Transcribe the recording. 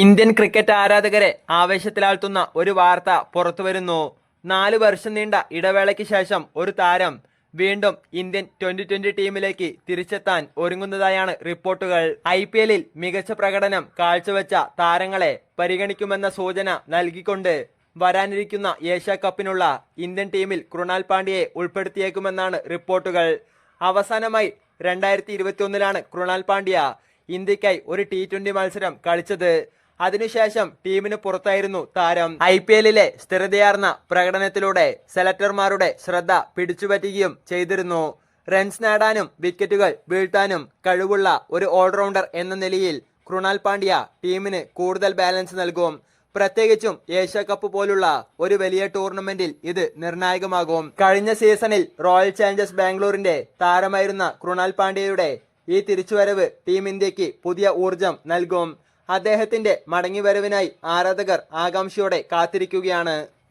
Indian cricket ആരാധകരെ ആവേശത്തിലാഴ്ത്തുന്ന ഒരു വാർത്ത പുറത്തുവരുന്നു നാല് വർഷം നീണ്ട ഇടവേളയ്ക്ക് ശേഷം ഒരു താരം വീണ്ടും ഇന്ത്യൻ ട്വന്റി ട്വന്റി ടീമിലേക്ക് തിരിച്ചെത്താൻ ഒരുങ്ങുന്നതായാണ് റിപ്പോർട്ടുകൾ. ഐ പി എല്ലിൽ മികച്ച പ്രകടനം കാഴ്ചവെച്ച താരങ്ങളെ പരിഗണിക്കുമെന്ന സൂചന നൽകിക്കൊണ്ട് വരാനിരിക്കുന്ന ഏഷ്യ കപ്പിനുള്ള ഇന്ത്യൻ ടീമിൽ കൃണാൽ പാണ്ഡ്യയെ ഉൾപ്പെടുത്തിയേക്കുമെന്നാണ് റിപ്പോർട്ടുകൾ. അവസാനമായി രണ്ടായിരത്തി ഇരുപത്തിയൊന്നിലാണ് കൃണാൽ പാണ്ഡ്യ ഇന്ത്യക്കായി ഒരു ടി മത്സരം കളിച്ചത്. അതിനുശേഷം ടീമിന് പുറത്തായിരുന്നു താരം. ഐ പി എല്ലിലെ സ്ഥിരതയാർന്ന പ്രകടനത്തിലൂടെ സെലക്ടർമാരുടെ ശ്രദ്ധ പിടിച്ചുപറ്റുകയും ചെയ്തിരുന്നു. റൺസ് നേടാനും വിക്കറ്റുകൾ വീഴ്ത്താനും കഴിവുള്ള ഒരു ഓൾറൗണ്ടർ എന്ന നിലയിൽ കൃണാൽ പാണ്ഡ്യ ടീമിന് കൂടുതൽ ബാലൻസ് നൽകും. പ്രത്യേകിച്ചും ഏഷ്യ കപ്പ് പോലുള്ള ഒരു വലിയ ടൂർണമെന്റിൽ ഇത് നിർണായകമാകും. കഴിഞ്ഞ സീസണിൽ റോയൽ ചാലഞ്ചേഴ്സ് ബാംഗ്ലൂരിന്റെ താരമായിരുന്ന കൃണാൽ പാണ്ഡ്യയുടെ ഈ തിരിച്ചുവരവ് ടീം ഇന്ത്യയ്ക്ക് പുതിയ ഊർജം നൽകും. അദ്ദേഹത്തിന്റെ മടങ്ങിവരവിനായി ആരാധകർ ആകാംക്ഷയോടെ കാത്തിരിക്കുകയാണ്.